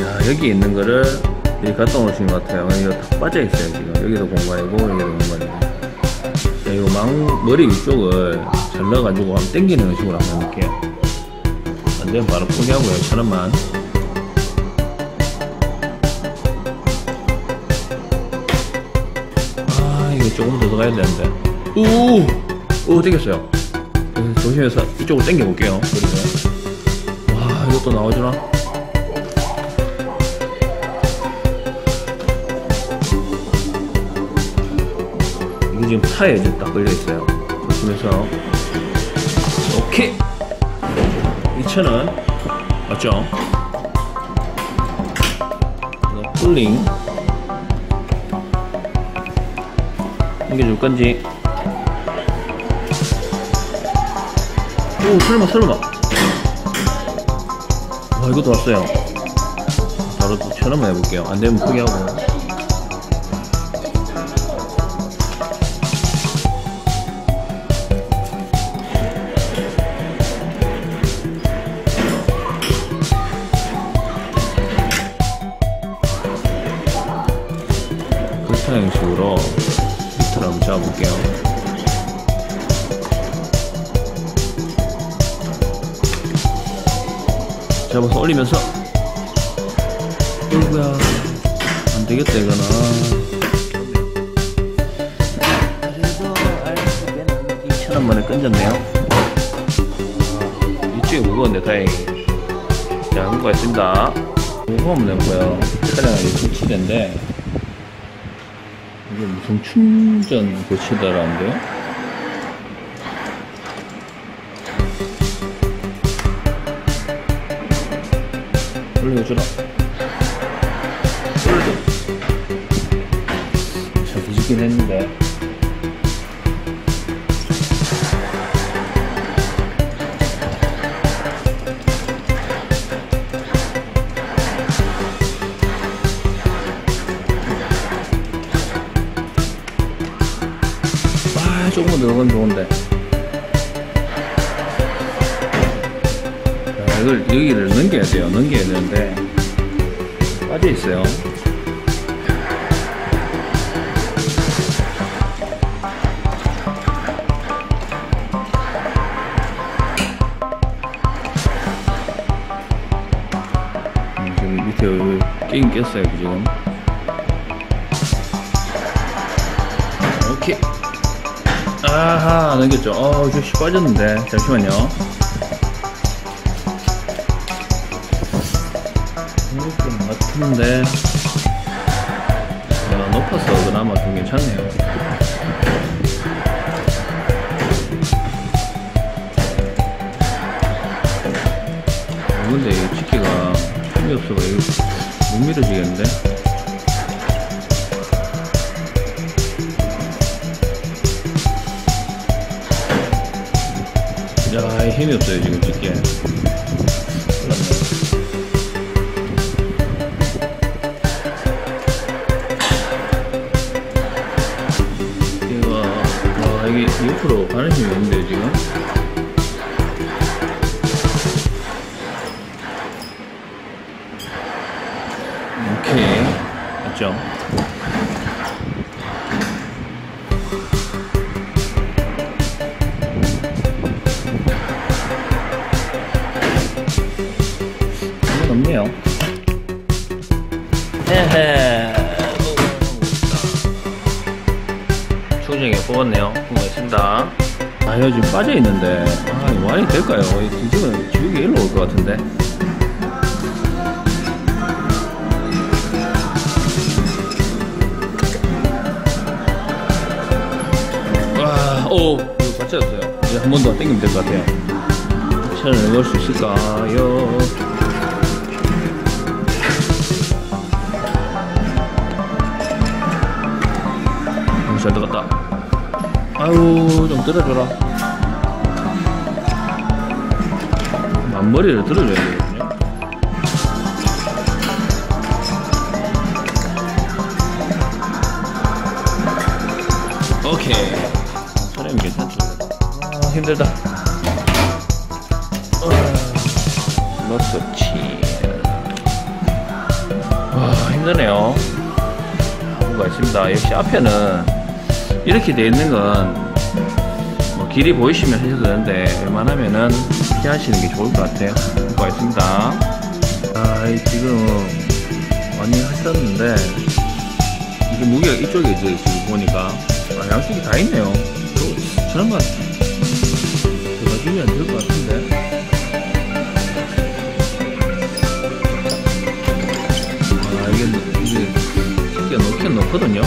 야, 여기 있는 거를 여기 갖다 놓으신 것 같아요. 이거 다 빠져있어요, 지금. 여기도 공간이고, 여기도 공간이고. 자, 이거 망, 머리 위쪽을 잘 넣어가지고 한번 당기는 식으로 한번 해볼게요. 안 되면 바로 포기하고요, 천 원만. 아, 이거 조금 더 들어가야 되는데. 오! 오, 땡겼어요. 네, 조심해서 이쪽으로 당겨볼게요, 그리고. 와, 이것도 나와주나? 이게 지금 타에 지금 딱 걸려있어요. 조심해서. 오케이! 2,000원. 맞죠? 쿨링. 당겨줄 건지. 오, 설마, 설마. 와, 이것도 왔어요. 바로 또 천원만 해볼게요. 안 되면 포기하고. 그렇다 형식으로 밑으로 한번 잡아볼게요. 잡아서 올리면서. 어이구야? 안되겠다 이거는. 그래도 알겠는 2천원만에 끊졌네요. 이쪽에 무거운데 다행히. 자 한거있습니다. 무거우면 되고요? 차량이 교체된데 이게 무슨 충전 교체다라는데요 올려주라. 올려줘. 잘 뒤집긴 했는데. 조금만 들어가면 좋은데. 자, 이걸 여기를 넘겨야 돼요. 넘겨야 되는데 빠져 있어요. 음, 지금 밑에 여기 끼긴 꼈어요. 지금. 아하 넘겼죠. 어, 저씨 빠졌는데 잠시만요. 이렇게 같은데 야, 높아서 그나마 좀 괜찮네요 아, 근데 이 집게가 힘이 없어가 이거 못 밀어지겠는데 야 힘이 없어요 지금 집게. 이거 와 이게 옆으로 가는 힘이 없는데 지금 없네요 헤헤 충전기 뽑았네요. 뽑았습니다. 아, 지금 빠져있는데. 아, 이거 완이 될까요? 이 지금 지우개 일로 올 것 같은데. 와, 오, 이거 받쳐졌어요. 이제 한 번더 당기면 될 것 같아요. 차를 넣을 수 있을까요? 잘 들어갔다. 아유 좀 들어줘라. 앞머리를 들어줘야 되거든요. 오케이. 사람이 괜찮죠 아 힘들다. 어, 넣었지 아 힘드네요. 뭔가 있습니다. 역시 앞에는 이렇게 되어 있는 건 뭐 길이 보이시면 하셔도 되는데 웬만하면은 피하시는 게 좋을 것 같아요. 갖고 있습니다. 아, 이 지금 많이 하셨는데 이게 무게가 이쪽에 이제 지금 보니까 아, 양쪽이 다 있네요. 저- 저런만 들어가주면 될것 같은데. 아, 이게, 뭐- 이게, 이게 넣긴 넣거든요.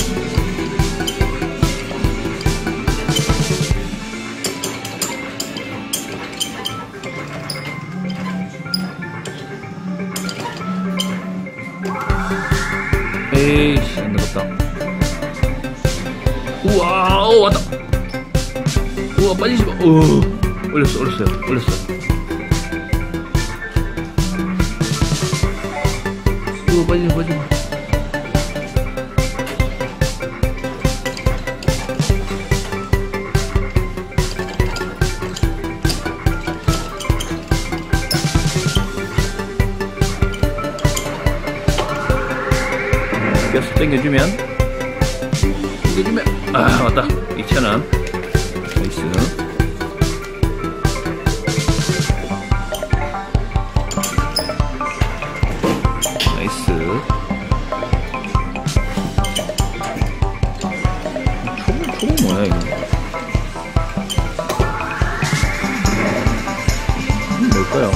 우와, 오, 왔다. 우와, 빠지지 마. 어, 올렸어, 올렸어요, 올렸어. 우와, 빠지지 마. 껴서 당겨주면 당겨주면 아 맞다. 2,000원 나이스. 나이스. 초보 초보 뭐야 이거. 음, 뭘까요?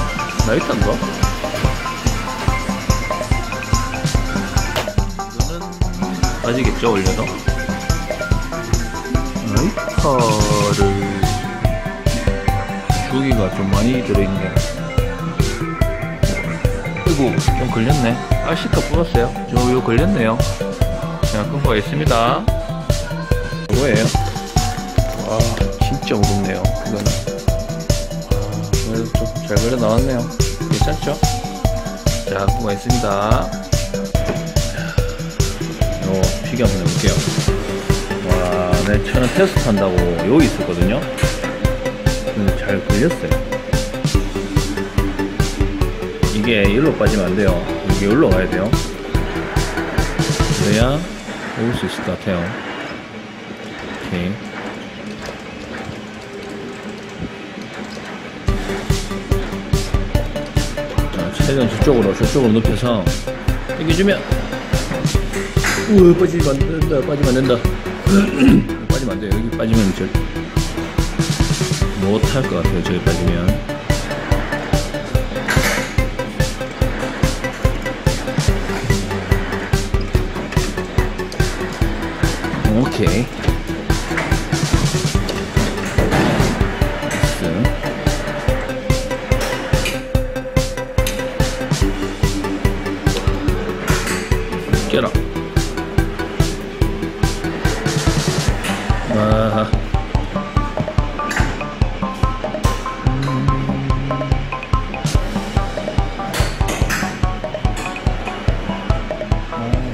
나이트인가? 빠지겠죠 올려도 라이터를 주기가 좀 많이 들어있네. 아이고 좀 걸렸네. 아시카 불었어요? 저 이거 걸렸네요. 자 끊고 가겠습니다. 이거예요? 와 진짜 무겁네요 이거는. 아, 그래도 좀 잘 걸려 나왔네요. 괜찮죠? 자 끊고 가겠습니다. 요 피기 한번 해볼게요. 와, 내 차는 테스트 한다고 여기 있었거든요. 근데 잘 걸렸어요. 이게 여기로 빠지면 안 돼요. 이게 여기로 가야 돼요. 그래야 먹을 수 있을 것 같아요. 오케이. 자, 최대한 저쪽으로, 저쪽으로 눕혀서 당겨주면 우와 빠지면 안 된다 빠지면 안 된다 빠지면 안 돼요. 여기 빠지면 저 못할 것 같아요 저기 빠지면. 오케이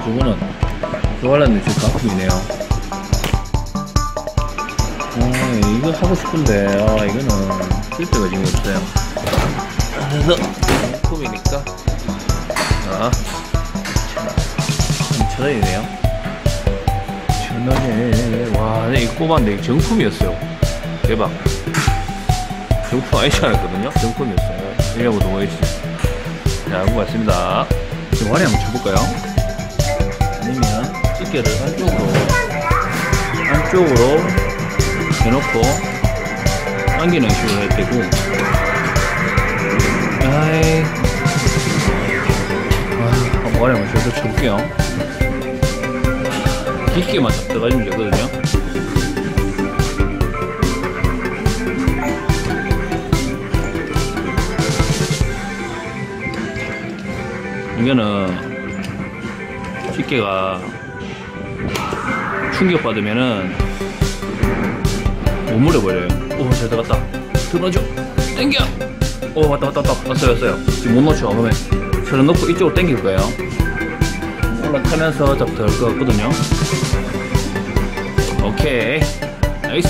아, 저거는 좋아하는 지금 가품이네요. 아, 이거 하고 싶은데, 아, 이거는 쓸 데가 지금 없어요. 그래서, 가품이니까. 자, 3,000원이네요. 천원에 와, 네, 이거 뽑았는데 정품이었어요. 대박. 정품 아니지 않았거든요? 정품이었어요. 이라고 동호했지. 자, 같습니다. 지금 와리 한번 쳐볼까요? 아니면 집게를 안쪽으로, 안쪽으로 해놓고 당기는 식으로 해도 되고. 아이. 아, 한번 한번 쳐서 쳐볼게요. 깊게만 딱 들어가주면 되거든요. 이거는 집게가 충격받으면은 못 물어버려요. 오, 잘 들어갔다. 들어줘. 땡겨! 오, 왔다, 왔다, 왔다. 왔어요, 왔어요. 지금 못 놓쳐. 그러면 저를 놓고 이쪽으로 당길 거예요. 올라타면서 잡 들어갈 것 같거든요. 오케이. 나이스.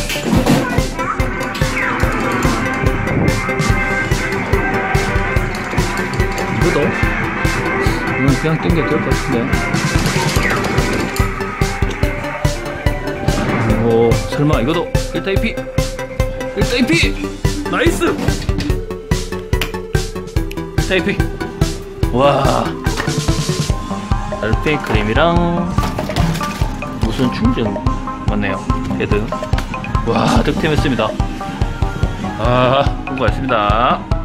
이거도? 이건 그냥 당겨도 될것 같은데. 설마 이거도 1타 2피. 1타 2피. 나이스! 1타 2피. 와. 알페이 크림이랑 무슨 충전 맞네요. 헤드. 와 득템했습니다. 아 수고하셨습니다